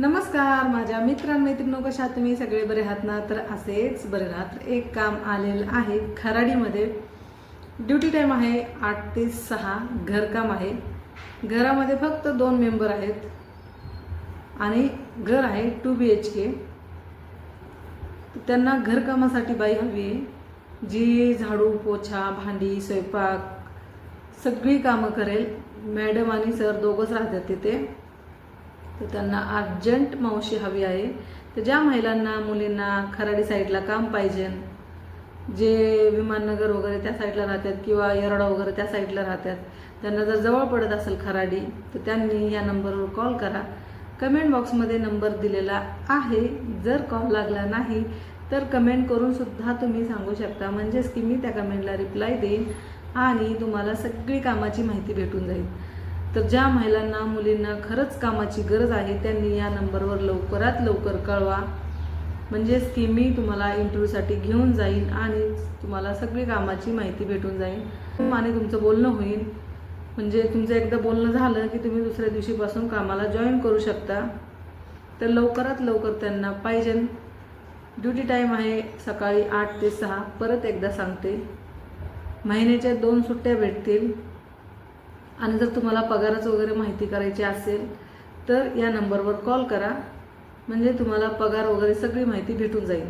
नमस्कार माझ्या मित्रांमैत्रिणो कशा तुम्ही? सगळे बरे आहात ना? तर असेच बरे राहत तर एक काम आलेलं आहे. खराडीमध्ये ड्युटी टाईम आहे आठ ते सहा. घरकाम आहे. घरामध्ये फक्त दोन मेंबर आहेत. आणि घर आहे टू बी एच के. त्यांना घरकामासाठी बाई हवी आहे. जी झाडू पोछा भांडी स्वयंपाक सगळी कामं करेल. मॅडम आणि सर दोघंच राहतात तिथे. तर त्यांना अर्जंट मावशी हवी आहे. तर ज्या महिलांना मुलींना खराडी साईडला काम पाहिजे जे विमाननगर वगैरे त्या साईडला राहतात किंवा येरडा वगैरे त्या साईडला राहतात त्यांना जर जवळ पडत असेल खराडी तर त्यांनी या नंबरवर कॉल करा. कमेंट बॉक्समध्ये नंबर दिलेला आहे. जर कॉल लागला नाही तर कमेंट करून सुद्धा तुम्ही सांगू शकता. म्हणजेच की मी त्या कमेंटला रिप्लाय देईन आणि तुम्हाला सगळी कामाची माहिती भेटून जाईल. तर ज्या महिलांना मुलींना खरंच कामाची गरज आहे त्यांनी या नंबरवर लवकरात लवकर कळवा. म्हणजेच की मी तुम्हाला इंटरव्ह्यूसाठी घेऊन जाईन आणि तुम्हाला सगळी कामाची माहिती भेटून जाईल आणि तुमचं बोलणं होईल म्हणजे तुमचं एकदा बोलणं झालं की तुम्ही दुसऱ्या दिवशीपासून कामाला जॉईन करू शकता. तर लवकरात लवकर त्यांना पाहिजे. ड्युटी टाईम आहे सकाळी आठ ते सहा. परत एकदा सांगते. महिन्याच्या दोन सुट्ट्या भेटतील. आणि जर तुम्हाला पगाराचं वगैरे माहिती करायची असेल तर या नंबरवर कॉल करा. म्हणजे तुम्हाला पगार वगैरे सगळी माहिती भेटून जाईल.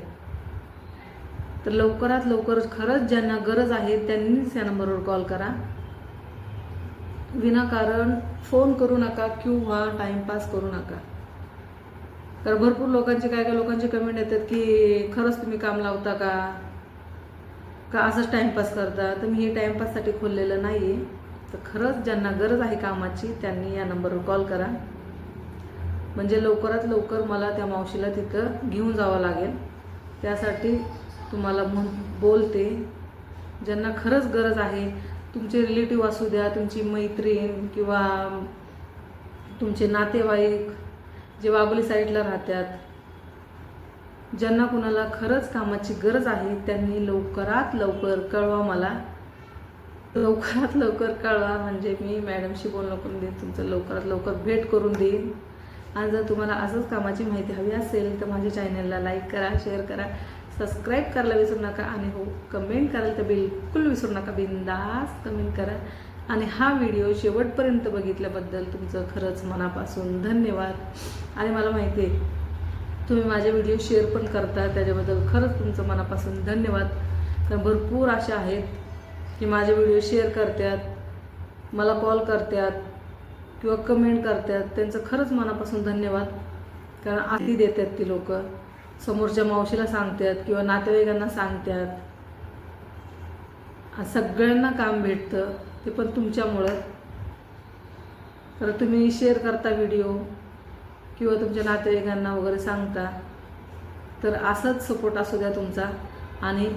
तर लवकरात लवकर खरंच ज्यांना गरज आहे त्यांनीच या नंबरवर कॉल करा. विनाकारण फोन करू नका किंवा टाईमपास करू नका. तर भरपूर लोकांचे काय काय लोकांचे कमेंट येतात की खरंच तुम्ही काम लावता का? का असंच टाईमपास करता? तर मी हे टाईमपाससाठी खोललेलं नाही आहे तर खरंच ज्यांना गरज आहे कामाची त्यांनी या नंबरवर कॉल करा. म्हणजे लवकरात लवकर मला त्या मावशीला तिथं घेऊन जावं लागेल. त्यासाठी तुम्हाला म्हण बोलते. ज्यांना खरंच गरज आहे तुमचे रिलेटिव्ह असू द्या तुमची मैत्रीण किंवा तुमचे नातेवाईक जे वाघोली साईडला राहतात. ज्यांना कुणाला खरंच कामाची गरज आहे त्यांनी लवकरात लवकर कळवा मला. लवकरात लवकर कळवा म्हणजे मी मॅडमशी बोलणं करून देईन तुमचं लवकरात लवकर भेट करून देईन. आणि जर तुम्हाला असंच कामाची माहिती हवी असेल तर माझ्या चॅनलला लाईक करा शेअर करा सबस्क्राईब करायला विसरू नका आणि हो कमेंट करायला तर बिलकुल विसरू नका बिंदास कमेंट करा. आणि हा व्हिडिओ शेवटपर्यंत बघितल्याबद्दल तुमचं खरंच मनापासून धन्यवाद. आणि मला माहिती आहे तुम्ही माझे व्हिडिओ शेअर पण करता त्याच्याबद्दल खरंच तुमचं मनापासून धन्यवाद. कारण भरपूर अशा आहेत की माझे व्हिडिओ शेअर करतात मला कॉल करतात किंवा कमेंट करतात. त्यांचं खरंच मनापासून धन्यवाद. कारण आधी देतात ती लोक. समोरच्या मावशीला सांगतात किंवा नातेवाईकांना सांगतात. सगळ्यांना काम भेटतं. ते पण तुमच्यामुळं. तर तुम्ही शेअर करता व्हिडिओ किंवा तुमच्या नातेवाईकांना वगैरे सांगता. तर असाच सपोर्ट असू द्या तुमचा. आणि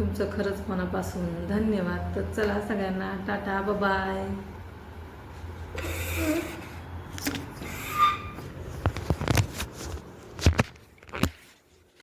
तुमचं खरंच मनापासून धन्यवाद. तर चला सगळ्यांना टाटा बाय